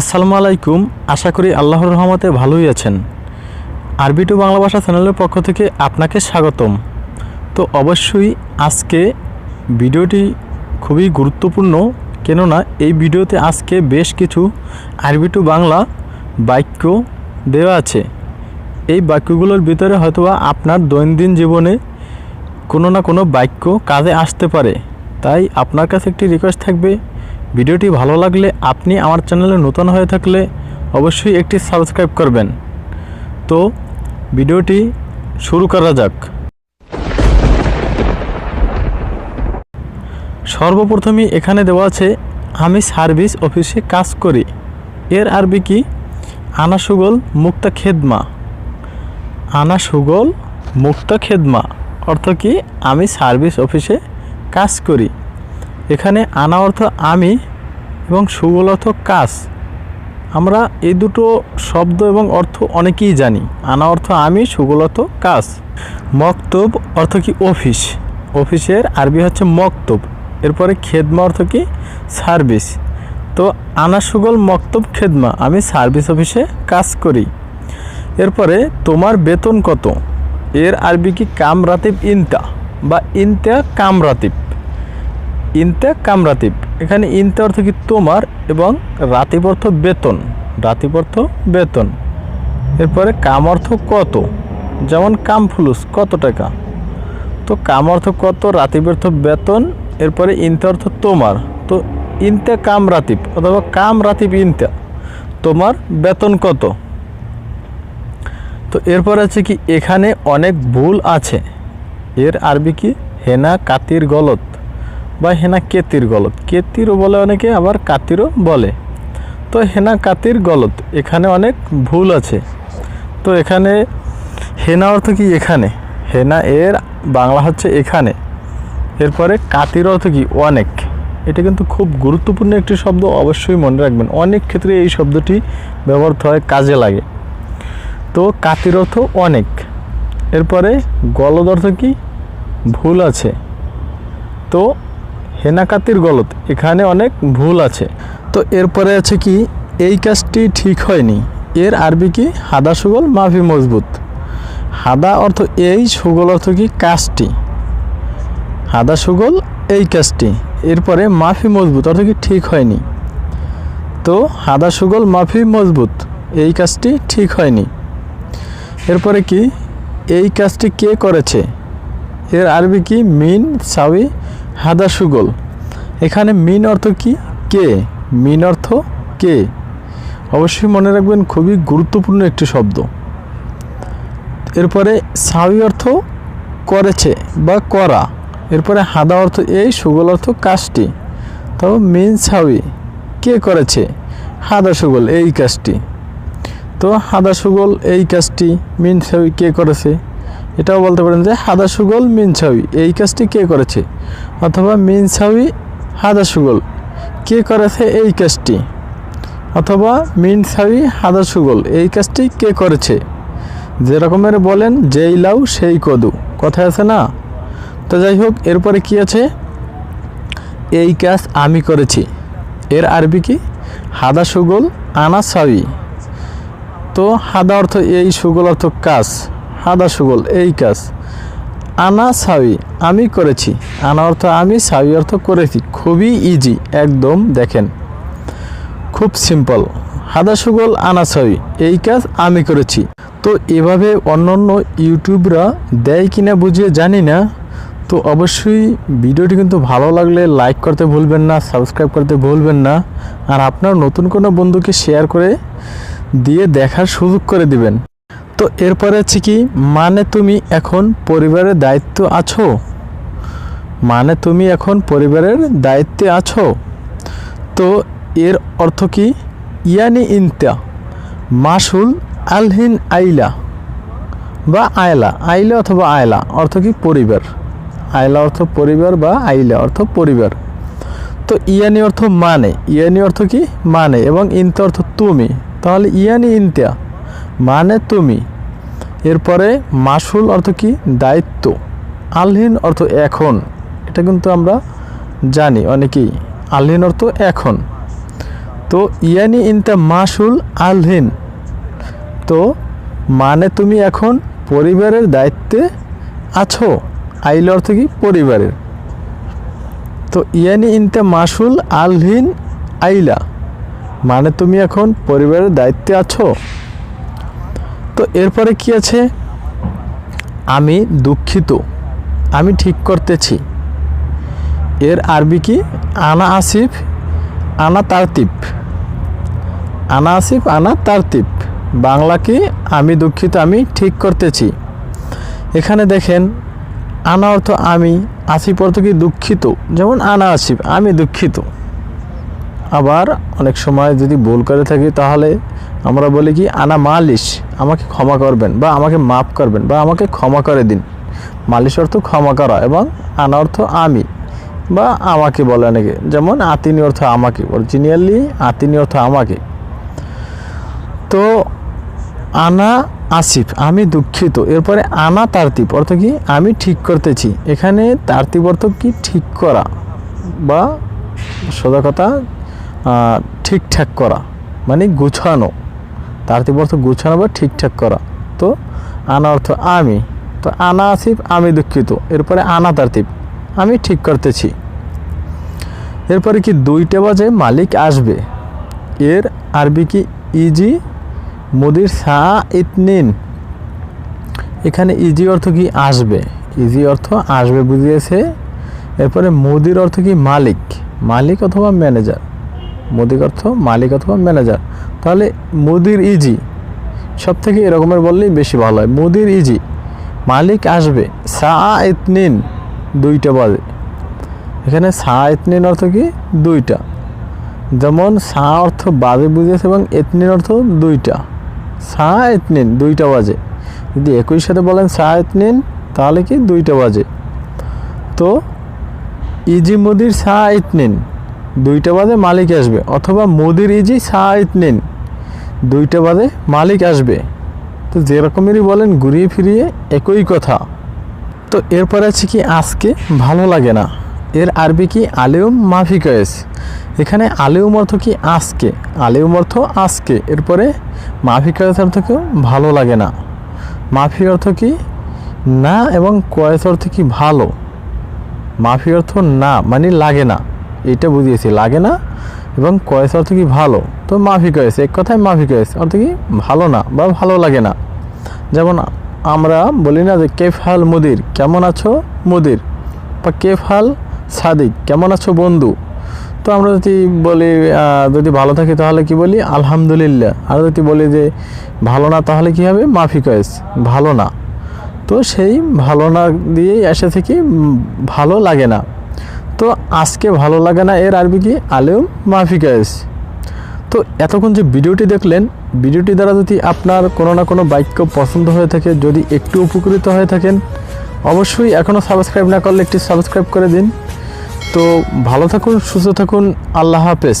আসসালামু আলাইকুম। আশা করি আল্লাহর রহমতে ভালোই আছেন। আরবি টু বাংলা ভাষা চ্যানেলের পক্ষ থেকে আপনাকে স্বাগতম। তো অবশ্যই আজকে ভিডিওটি খুবই গুরুত্বপূর্ণ, কেননা এই ভিডিওতে আজকে বেশ কিছু আরবি টু বাংলা বাক্য দেওয়া আছে। এই বাক্যগুলোর ভিতরে হয়তোবা আপনার দৈনন্দিন জীবনে কোনো না কোনো বাক্য কাজে আসতে পারে। তাই আপনার কাছে একটি রিকোয়েস্ট থাকবে ভিডিওটি ভালো লাগলে আপনি আমার চ্যানেলে নতুন হয়ে থাকলে অবশ্যই একটি সাবস্ক্রাইব করবেন। তো, ভিডিওটি শুরু করা যাক। সর্বপ্রথমে এখানে দেওয়া আছে, আমি সার্ভিস অফিসে কাজ করি। এর আরবি কি? আনা সুগল মুক্তা খেদমা। আনা সুগল মুক্তা খেদমা। অর্থ কি? আমি সার্ভিস অফিসে কাজ করি। এখানে আনা অর্থ আমি এবং সুগল অর্থ কাজ আমরা এই দুটো শব্দ এবং অর্থ অনেকেই জানি। আনা অর্থ আমি সুগল অর্থ কাজ মক্তব অর্থ কি অফিস। অফিসের আরবি হচ্ছে মক্তব। এরপরে খেদমা অর্থ কি সার্ভিস। তো আনা সুগল মক্তব খেদমা, আমি সার্ভিস অফিসে কাজ করি। এরপরে তোমার বেতন কত? এর আরবি কি কামরাতিব ইনতা বা ইনতা কামরাতিব ইনতে কামরাতিব এখানে ইনতে অর্থ কি তোমার এবং রাতিব অর্থ বেতন রাতিব অর্থ বেতন। এরপরে কাম অর্থ কত? যেমন কাম ফুলুস, কত টাকা? তো কাম অর্থ কত? রাতিব অর্থ বেতন, এরপরে ইনতে অর্থ তোমার। তো ইনতে কাম রাতিব অথবা কাম রাতিব ইনতে। তোমার বেতন কত? তো এরপর আছে কি, এখানে অনেক ভুল আছে। এর আরবি কি? হেনা কাতির গলত। বা হেনা কেতির গলত। কেতিরও বলে অনেকে, আবার কাতিরও বলে। তো হেনা কাতির গলত, এখানে অনেক ভুল আছে। তো এখানে হেনা অর্থ কি এখানে? হেনা এর বাংলা হচ্ছে এখানে। এরপরে কাতির অর্থ কি অনেক? এটা কিন্তু খুব গুরুত্বপূর্ণ একটি শব্দ, অবশ্যই মনে রাখবেন। অনেক ক্ষেত্রে এই শব্দটি ব্যবহৃত হয় কাজে লাগে। তো কাতির অর্থ অনেক। এরপরে গলদ অর্থ কি? ভুল আছে। তো হেনাকাতির গলত, এখানে অনেক ভুল আছে। তো এরপরে আছে কি, এই কাজটি ঠিক হয়নি। এর আরবি কি? হাদা সুগল, মাফি মজবুত। হাদা অর্থ এই, সুগল অর্থ কি কাজটি। হাদা সুগল, এই কাজটি। এরপরে মাফি মজবুত অর্থ কি ঠিক হয়নি। তো হাদা সুগল, মাফি মজবুত, এই কাজটি ঠিক হয়নি। এরপরে কি, এই কাজটি কে করেছে? এর আরবি কি? মিন সাউি হাদা সুগল। এখানে মিন অর্থ কি? কে? মিন অর্থ কে? অবশ্যই মনে রাখবেন, খুবই গুরুত্বপূর্ণ একটি শব্দ। এরপরে সাউি অর্থ করেছে বা করা। এরপরে হাদা অর্থ এই, সুগল অর্থ কাজটি। তবে মিন সাউি কে করেছে? হাদা সুগল, এই কাজটি। তো হাদা সুগল, এই কাজটি মিন সাউি কে করেছে? এটাও বলতে পারেন যে হাদা সুগল মিন ছাউই এই কাজটি কে করেছে? অথবা মিন ছাউই হাদা সুগল। কে করেছে এই কাজটি? অথবা মিন ছাউই হাদা সুগল। এই কাজটি কে করেছে? যে রকমের বলেন, যেই লাউ, সেই কদু। কথা আছে না? তো যাই হোক, এরপরে কি আছে? এই কাজ আমি করেছি। এর আরবি কি? হাদা সুগল আনা সাউই তো হাদা অর্থ এই সুগল অর্থ কাজ। হাদা সুগল, এই কাজ। আনা সাউই আমি করেছি। আনা অর্থ আমি সাউই অর্থ করেছি। খুবই ইজি একদম দেখেন। খুব সিম্পল হাদা সুগল, আনা সাউই এই কাজ আমি করেছি। তো এভাবে অন্য অন্য ইউটিউবরা দেয় কিনা বুঝিয়ে জানি না। তো অবশ্যই ভিডিওটি কিন্তু ভালো লাগলে লাইক করতে ভুলবেন না সাবস্ক্রাইব করতে ভুলবেন না। আর আপনার নতুন কোনো বন্ধুকে শেয়ার করে দিয়ে দেখার সুযোগ করে দিবেন। তো এরপরে আছে কি মানে তুমি এখন পরিবারের দায়িত্ব আছো? মানে তুমি এখন পরিবারের দায়িত্বে আছো? তো এর অর্থ কি, ইয়ানি ইনতা মাসুল আলহিন আইলা, বা আয়লা, আইলা অথবা আয়লা, অর্থ কি পরিবার। আয়লা অর্থ পরিবার বা আইলা অর্থ পরিবার। তো ইয়ানি অর্থ মানে ইয়ানি অর্থ কি মানে এবং ইনতা অর্থ তুমি। তাহলে ইয়ানি ইনতা মানে তুমি। এরপরে মাসুল অর্থ কি? দায়িত্ব। আলহীন অর্থ এখন। এটা কিন্তু আমরা জানি, অনেকেই। আলহীন অর্থ এখন। তো ইয়ানি ইনতা মাসুল আলহিন। তো মানে তুমি এখন পরিবারের দায়িত্বে আছো। আইল অর্থ কি? পরিবারের। তো ইয়ানি ইনতে মাসুল আলহিন আইলা। মানে তুমি এখন পরিবারের দায়িত্বে আছো। তো এরপরে কি আছে? আমি দুঃখিত। আমি ঠিক করতেছি। এর আরবি কি? আনা আসিফ, আনা তারতিব। আনা আসিফ, আনা তারতিব। বাংলা কি? আমি দুঃখিত, আমি ঠিক করতেছি। এখানে দেখেন, আনা অর্থ আমি, আসিফ অর্থ কি দুঃখিত? যেমন আনা আসিফ, আমি দুঃখিত। আবার অনেক সময় যদি ভুল করে থাকি, তাহলে আমরা বলি কি, আনা মালিশ, আমাকে ক্ষমা করবেন বা আমাকে মাফ করবেন বা আমাকে ক্ষমা করে দিন। মালিশ অর্থ ক্ষমা করা এবং আনা অর্থ আমি বা আমাকে বলে অনেকে। যেমন আতিনি অর্থ আমাকে, অরিজিনালি আতিনি অর্থ আমাকে। তো আনা আসিফ, আমি দুঃখিত। এরপরে আনা তারতিব অর্থ কি, আমি ঠিক করতেছি। এখানে তারতিব অর্থ কি, ঠিক করা বা সোজা কথা ঠিকঠাক করা মানে গুছানো। তারতিব অর্থ গুছানো বা ঠিকঠাক করা। তো আনা অর্থ আমি। তো আনা আসিফ, আমি দুঃখিত। এরপরে আনা তারতিব আমি ঠিক করতেছি। এরপরে কি দুইটা বাজে মালিক আসবে? এর আরবি কি? ইজি, মুদির সা ইতনিন এখানে ইজি অর্থ কি? আসবে। ইজি অর্থ আসবে বুঝিয়েছে। এরপরে মুদির অর্থ কি? মালিক। মালিক অথবা ম্যানেজার। মুদির অর্থ মালিক অথবা ম্যানেজার তাহলে মুদির ইজি সব থেকে এরকমের বললেই বেশি ভালো হয়। মুদির ইজি মালিক আসবে সা দুইটা বাজে। এখানে সা অর্থ কি? দুইটা। যেমন সা অর্থ বাজে বুঝিয়েছে এবং এতনিন অর্থ দুইটা। সা দুইটা বাজে। যদি একই সাথে বলেন সা তাহলে কি দুইটা বাজে? তো ইজি মুদির সা দুইটা বাদে মালিক আসবে, অথবা মুদির ইজি সা ইতনিন দুইটা বাদে মালিক আসবে। তো যেরকমেরই বলেন, ঘুরিয়ে ফিরিয়ে একই কথা। তো এরপরে আছে কি, আজকে ভালো লাগে না। এর আরবি কি আলেউম মাফিকয়েস এখানে আলেউম অর্থ কি, আজকে। আলেউম অর্থ আজকে। এরপরে মাফিকয়েস অর্থ কি, ভালো লাগে না। মাফি অর্থ কি, না এবং কয়েস অর্থ কি, ভালো। মাফি অর্থ না মানে লাগে না। এটা বুঝিয়েছি, লাগে না? এবং কয়েস অর্থ কি ভালো? তো মাফি কয়েস এক কথায় মাফি কয়েস অর্থ কি ভালো না বা ভালো লাগে না। যেমন আমরা বলি না যে কেফাল মুদির? কেমন আছো? মুদির। বা কেফাল সাদিক? কেমন আছো বন্ধু? তো আমরা যদি বলি যদি ভালো থাকি তাহলে কি বলি? আলহামদুলিল্লাহ। আর যদি বলি যে, ভালো না, তাহলে কি হবে? মাফি কয়েস ভালো না। তো সেই ভালো না দিয়েই এসে থেকে ভালো লাগে না। তো আজকে ভালো লাগে না এর আরবি কি? আলেম মাফিকায়েস তো এতক্ষণ যে ভিডিওটি দেখলেন, ভিডিওটি দ্বারা যদি আপনার কোনো না কোনো বাক্য পছন্দ হয়ে থাকে, যদি একটু উপকৃত হয়ে থাকেন, অবশ্যই এখনও সাবস্ক্রাইব না করলে একটি সাবস্ক্রাইব করে দিন। তো ভালো থাকুন, সুস্থ থাকুন, আল্লাহ হাফেজ।